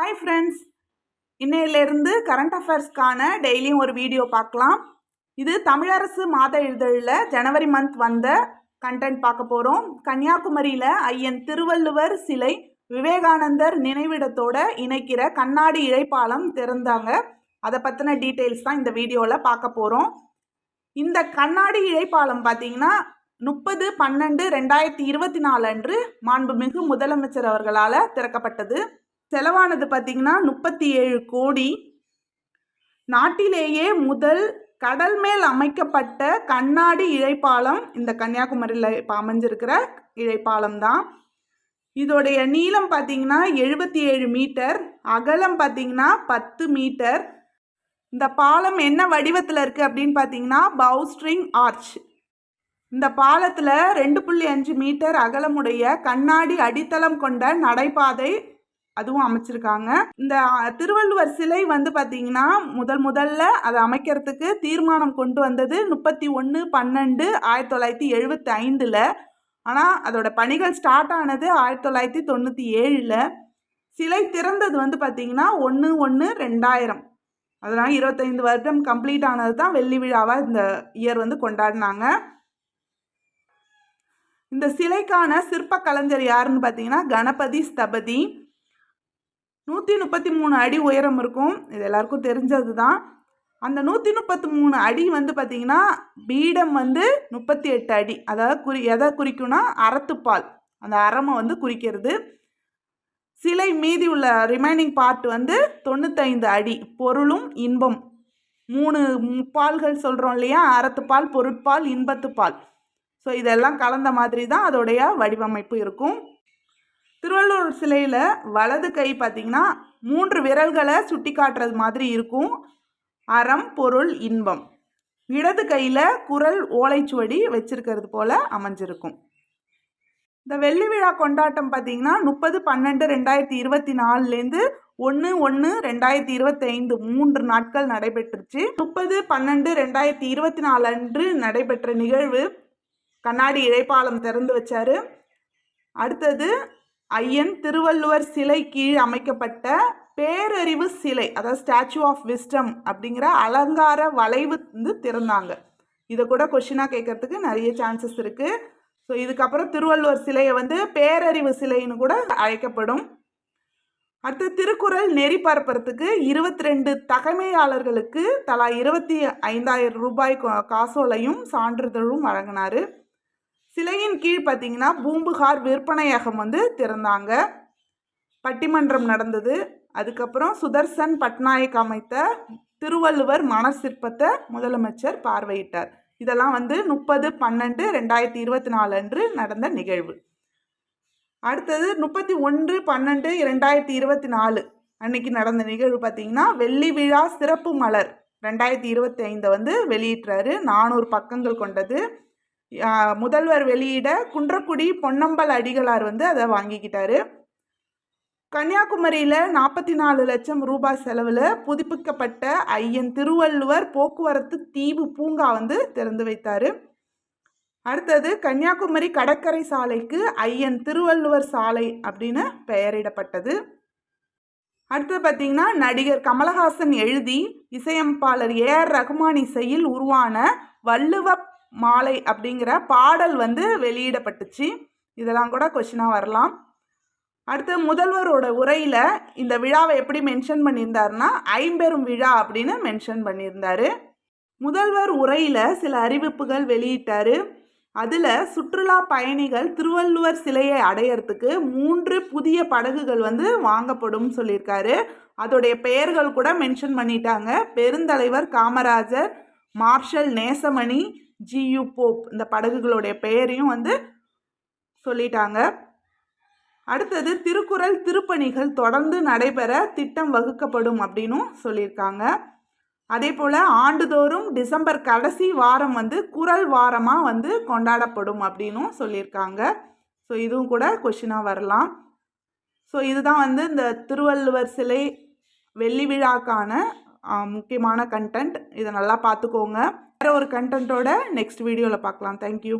Hi friends இன்னையிலேருந்து current அஃபேர்ஸ்க்கான டெய்லியும் ஒரு வீடியோ பார்க்கலாம். இது தமிழரசு மாத இதழில் ஜனவரி மந்த் வந்த கண்டென்ட் பார்க்க போகிறோம் கன்னியாகுமரியில் ஐயன் திருவள்ளுவர் சிலை விவேகானந்தர் நினைவிடத்தோட இணைக்கிற கண்ணாடி இழைப்பாலம் திறந்தாங்க. அதை பற்றின டீட்டெயில்ஸ் தான் இந்த வீடியோவில் பார்க்க போகிறோம் இந்த கண்ணாடி இழைப்பாலம் பார்த்தீங்கன்னா முப்பது பன்னெண்டு ரெண்டாயிரத்தி இருபத்தி நாலு அன்று மாண்புமிகு முதலமைச்சர் அவர்களால் திறக்கப்பட்டது. செலவானது பார்த்தீங்கன்னா முப்பத்தி ஏழு கோடி. நாட்டிலேயே முதல் கடல் மேல் அமைக்கப்பட்ட கண்ணாடி இழைப்பாலம் இந்த கன்னியாகுமரியில் இப்போ அமைஞ்சிருக்கிற இழைப்பாலம் தான். இதோடைய நீளம் பார்த்தீங்கன்னா எழுபத்தி ஏழு மீட்டர் அகலம் பார்த்தீங்கன்னா பத்து மீட்டர். இந்த பாலம் என்ன வடிவத்தில் இருக்குது அப்படின்னு பார்த்தீங்கன்னா பவுஸ்ட்ரிங் ஆர்ச். இந்த பாலத்தில் ரெண்டு புள்ளி அஞ்சு மீட்டர் அகலமுடைய கண்ணாடி அடித்தளம் கொண்ட நடைபாதை அதுவும் அமைச்சிருக்காங்க. இந்த திருவள்ளுவர் சிலை வந்து பார்த்தீங்கன்னா முதல் முதல்ல அதை அமைக்கிறதுக்கு தீர்மானம் கொண்டு வந்தது முப்பத்தி ஒன்று பன்னெண்டு ஆயிரத்தி தொள்ளாயிரத்தி எழுபத்தி ஐந்தில் ஆனால் அதோட பணிகள் ஸ்டார்ட் ஆனது ஆயிரத்தி தொள்ளாயிரத்தி தொண்ணூற்றி ஏழில். சிலை திறந்தது வந்து பார்த்திங்கன்னா ஒன்று ஒன்று ரெண்டாயிரம். அதனால் இருபத்தைந்து வருடம் கம்ப்ளீட் ஆனது தான் வெள்ளி விழாவாக இந்த இயர் வந்து கொண்டாடினாங்க. இந்த சிலைக்கான சிற்ப கலைஞர் யாருன்னு பார்த்தீங்கன்னா கணபதி ஸ்தபதி. நூற்றி முப்பத்தி மூணு அடி உயரம் இருக்கும். இது எல்லாருக்கும் தெரிஞ்சது தான் அந்த நூற்றி முப்பத்தி மூணு அடி வந்து பார்த்திங்கன்னா பீடம் வந்து முப்பத்தி எட்டு அடி. அதாவது குறி எதை குறிக்கும்னா அறத்துப்பால். அந்த அறமை வந்து குறிக்கிறது. சிலை மீதி உள்ள ரிமைனிங் பார்ட் வந்து தொண்ணூத்தைந்து அடி. பொருளும் இன்பம். மூணு பால்கள் சொல்கிறோம் இல்லையா? அறத்துப்பால் பொருட்பால் இன்பத்துப்பால். ஸோ இதெல்லாம் கலந்த மாதிரி தான் அதோடைய வடிவமைப்பு இருக்கும். திருவள்ளுவர் சிலையில் வலது கை பார்த்திங்கன்னா மூன்று விரல்களை சுட்டி காட்டுறது மாதிரி இருக்கும். அறம் பொருள் இன்பம். இடது கையில் குரல் ஓலைச்சுவடி வச்சிருக்கிறது போல் அமைஞ்சிருக்கும். இந்த வெள்ளி விழா கொண்டாட்டம் பார்த்திங்கன்னா முப்பது பன்னெண்டு ரெண்டாயிரத்தி இருபத்தி நாலுலேருந்து ஒன்று ஒன்று ரெண்டாயிரத்தி இருபத்தி ஐந்து மூன்று நாட்கள் நடைபெற்றுச்சு. முப்பது பன்னெண்டு ரெண்டாயிரத்தி இருபத்தி நாலு அன்று நடைபெற்ற நிகழ்வு கண்ணாடி இழைப்பாலம் திறந்து வச்சார். அடுத்தது ஐயன் திருவள்ளுவர் சிலை கீழ் அமைக்கப்பட்ட பேரறிவு சிலை அதாவது ஸ்டாச்சு ஆஃப் விஸ்டம் அப்படிங்கிற அலங்கார வளைவு வந்து திறந்தாங்க. இதை கூட கொஷினாக கேட்கறதுக்கு நிறைய சான்சஸ் இருக்குது ஸோ இதுக்கப்புறம் திருவள்ளுவர் சிலையை வந்து பேரறிவு சிலைன்னு கூட அழைக்கப்படும். அடுத்து திருக்குறள் நெறி பரப்புறதுக்கு இருபத்தி ரெண்டு தகமையாளர்களுக்கு தலா இருபத்தி ஐந்தாயிரம் ரூபாய் காசோலையும் சான்றிதழும் வழங்கினார். சிலையின் கீழ் பார்த்தீங்கன்னா பூம்புகார் விற்பனையகம் வந்து திறந்தாங்க. பட்டிமன்றம் நடந்தது. அதுக்கப்புறம் சுதர்சன் பட்நாயக் அமைத்த திருவள்ளுவர் மன சிற்பத்தை முதலமைச்சர் பார்வையிட்டார். இதெல்லாம் வந்து முப்பது பன்னெண்டு ரெண்டாயிரத்தி இருபத்தி நாலு அன்று நடந்த நிகழ்வு. அடுத்தது முப்பத்தி ஒன்று பன்னெண்டு ரெண்டாயிரத்தி இருபத்தி நாலு அன்னைக்கு நடந்த நிகழ்வு பார்த்தீங்கன்னா வெள்ளி விழா சிறப்பு மலர் ரெண்டாயிரத்தி இருபத்தி ஐந்தை வந்து வெளியிட்டுறாரு நானூறு பக்கங்கள் கொண்டது. முதல்வர் வெளியிட குன்றக்குடி பொன்னம்பல் அடிகளார் வந்து அதை வாங்கிக்கிட்டாரு. கன்னியாகுமரியில் நாற்பத்தி நாலு லட்சம் ரூபாய் செலவில் புதுப்பிக்கப்பட்ட ஐயன் திருவள்ளுவர் போக்குவரத்து தீவு பூங்கா வந்து திறந்து வைத்தார். அடுத்தது கன்னியாகுமரி கடற்கரை சாலைக்கு ஐயன் திருவள்ளுவர் சாலை அப்படின்னு பெயரிடப்பட்டது. அடுத்தது பார்த்தீங்கன்னா நடிகர் கமலஹாசன் எழுதி இசையமைப்பாளர் ஏ ஆர் ரகுமான் இசையில் உருவான வள்ளுவ மாலை அப்படிங்கிற பாடல் வந்து வெளியிடப்பட்டுச்சு. இதெல்லாம் கூட கொஷினாக வரலாம். அடுத்து முதல்வரோட உரையில் இந்த விழாவை எப்படி மென்ஷன் பண்ணியிருந்தாருன்னா ஐம்பெரும் விழா அப்படின்னு மென்ஷன் பண்ணியிருந்தாரு. முதல்வர் உரையில் சில அறிவிப்புகள் வெளியிட்டார். அதில் சுற்றுலா பயணிகள் திருவள்ளுவர் சிலையை அடையிறதுக்கு மூன்று புதிய படகுகள் வந்து வாங்கப்படும் சொல்லியிருக்காரு. அதோடைய பெயர்கள் கூட மென்ஷன் பண்ணிட்டாங்க. பெருந்தலைவர் Kamarajar marshal Nesamani G U இந்த படகுகளுடைய பெயரையும் வந்து சொல்லிட்டாங்க. அடுத்தது திருக்குறள் திருப்பணிகள் தொடர்ந்து நடைபெற திட்டம் வகுக்கப்படும் அப்படின்னும் சொல்லியிருக்காங்க. அதே போல் ஆண்டுதோறும் டிசம்பர் கடைசி வாரம் வந்து குரல் வாரமாக வந்து கொண்டாடப்படும் அப்படின்னும் சொல்லியிருக்காங்க. ஸோ இதுவும் கூட கொஷினாக வரலாம். ஸோ இதுதான் வந்து இந்த திருவள்ளுவர் சிலை வெள்ளி விழாக்கான முக்கியமான கண்டென்ட் இதை நல்லா பார்த்துக்கோங்க. வேறு ஒரு கண்டென்ட்டோட நெக்ஸ்ட் வீடியோவில் பார்க்கலாம். தேங்க்யூ